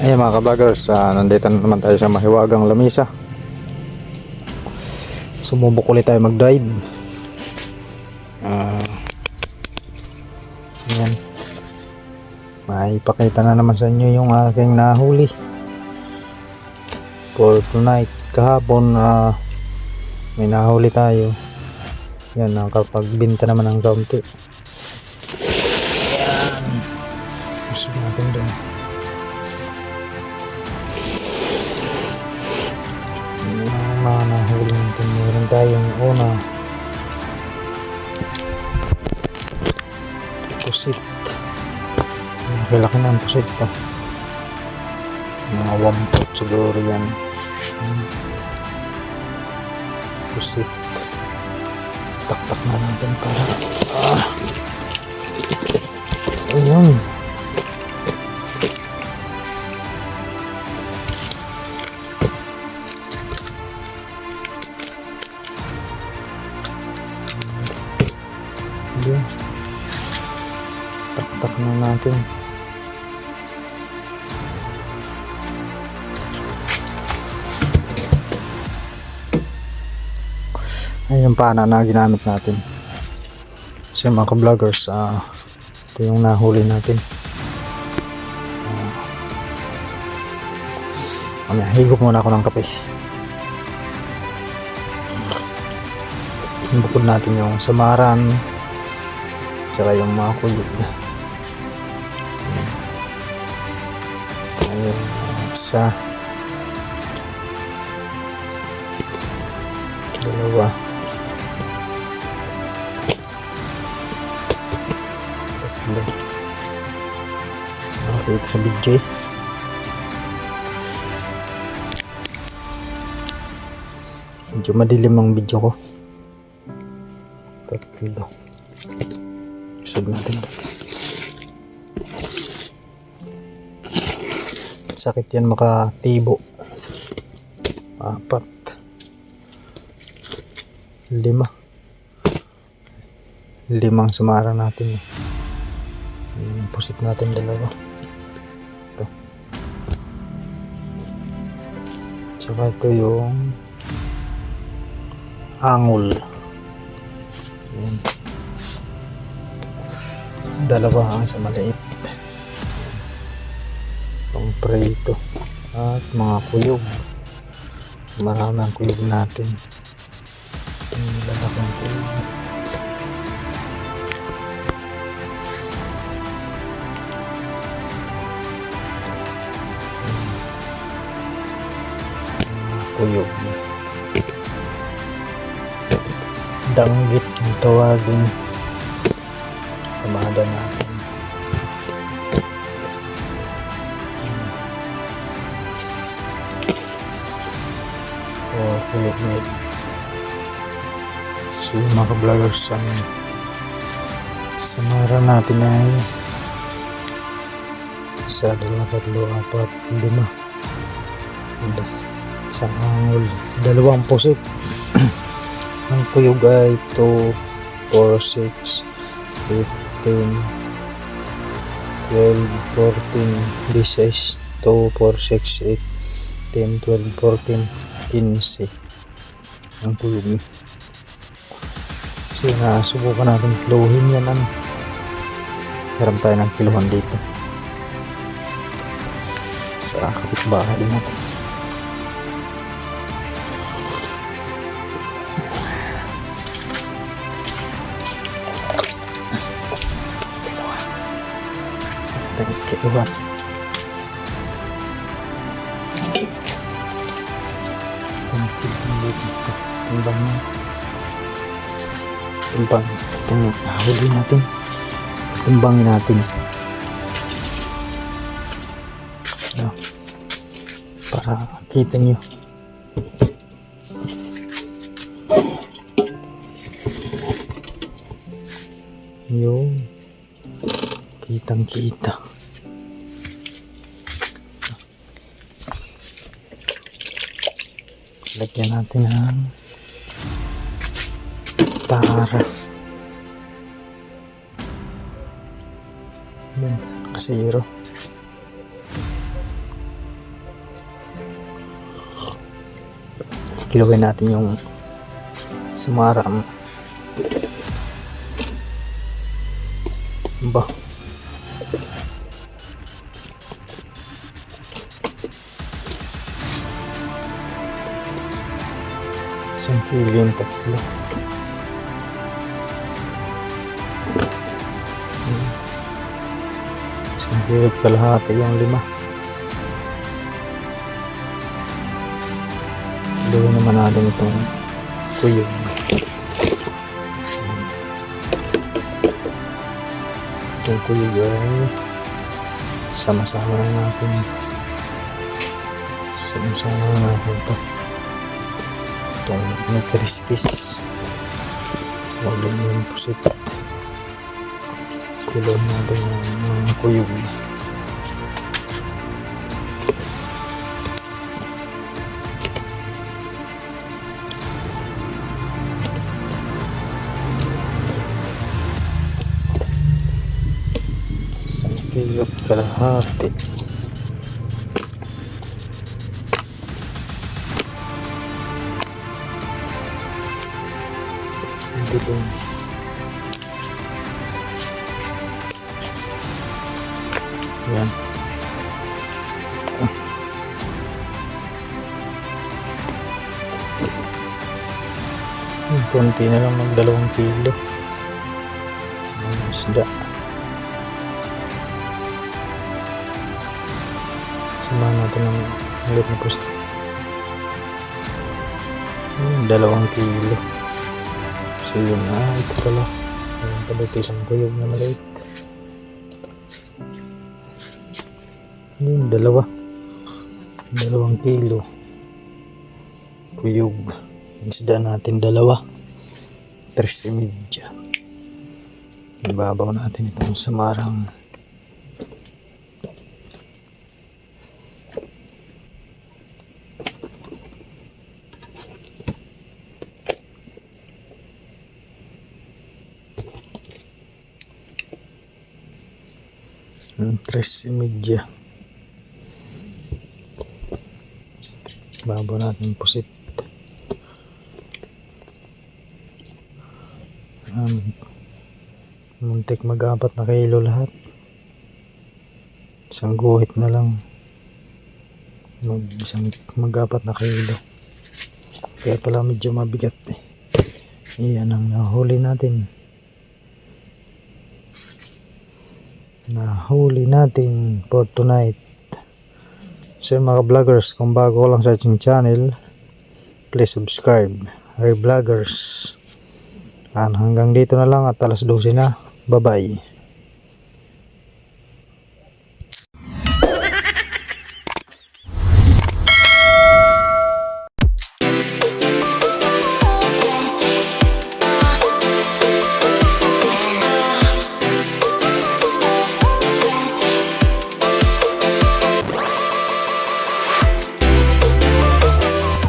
Ayun mga kabagers, ah, nandito na naman tayo sa mahiwagang lamisa. Sumubok ulit tayo mag-dive. Ah, yan. Maipakita na naman sa inyo yung aking nahuli. For tonight, kahapon, ah, may nahuli tayo. Yan, nakapagbinta naman ng kaunti. Yan. Gusto natin doon. Mga nahuli natin. Meron tayong una. Pusit. Ang Lalaki na ang pusit to. Mga wampot siguro yan. Pusit. Taktak na natin para. Ah. Ayun. Taktak na natin. Ayun yung pana na ginamit natin. Kasi mga ka-vloggers, ah, ito yung nahuli natin. Uh, higop muna ako ng kape. Bukod natin yung samaran, tsaka yung mga kuyog. Ayun, isa, dalawa, tatlo. Nakakita sa video. Medyo madilim ang video ko. Tatlo. Isog natin. Sakit yan makatibo. Apat. Lima. Limang sumara natin. Yung pusit natin dalawa. Ito. Tsaka ito yung angul. Ayan. Dalawa ang sa maliit. Pang prito. At mga kuyog. Marami ang kuyog natin. Yung lalaking kuyog. Kuyog. Danggit ang tawagin. Tumada natin. Kuyog na yun. So mga vloggers ang samara natin ay isa, dalawa, tatlo, apat, lima. Isang angol. Dalawang pusit. Ang kuyog ay 2, 4, 6, 8, 10, 12, 14, 16, 2, 4, 6, 8, 10, 12, 14, 15. Ang niya. Kasi nasubukan natin kiluhin yan. Ano. Meron tayo ng kiluhan dito. Sa kapitbahay natin. Tagit kiluhan. Dito. Timbang na. Timbang. Timbang. Nahuli natin. Timbangin natin. Ano? Para kita nyo. Yung kitang kita. lagyan natin ng tara yun kasiro kilawin natin yung sumaram ba? Isang yung tatlo isang at kalahati yung lima Gawin naman natin itong kuyog. Itong kuyog ay sama-sama na natin. Sama-sama na natin ito. Itong may kariskis. Wala yung pusit. Kilo natin ng ng kuyog. Isang kilo at kalahati. Dilim. Yan. Hmm, Konti na lang magdalawang kilo. Ang isda. Samahan natin ng ulit na pusto. Hmm, dalawang kilo. So yun na, ito pala. Ayan pala ito isang kuyog na maliit. Yun, dalawa. Dalawang kilo. Kuyog. Isda natin dalawa. Tres y media. Ibabaw natin itong samarang tres y media. Babaw natin pusit. Um, muntik mag-apat na kilo lahat. Isang guhit na lang. Mag, isang mag-apat na kilo. Kaya pala medyo mabigat eh. Iyan ang nahuli natin. Nahuli natin for tonight. So yun, mga vloggers, kung bago lang sa ating channel, please subscribe. Ray Vloggers. And hanggang dito na lang at alas 12 na. Bye-bye.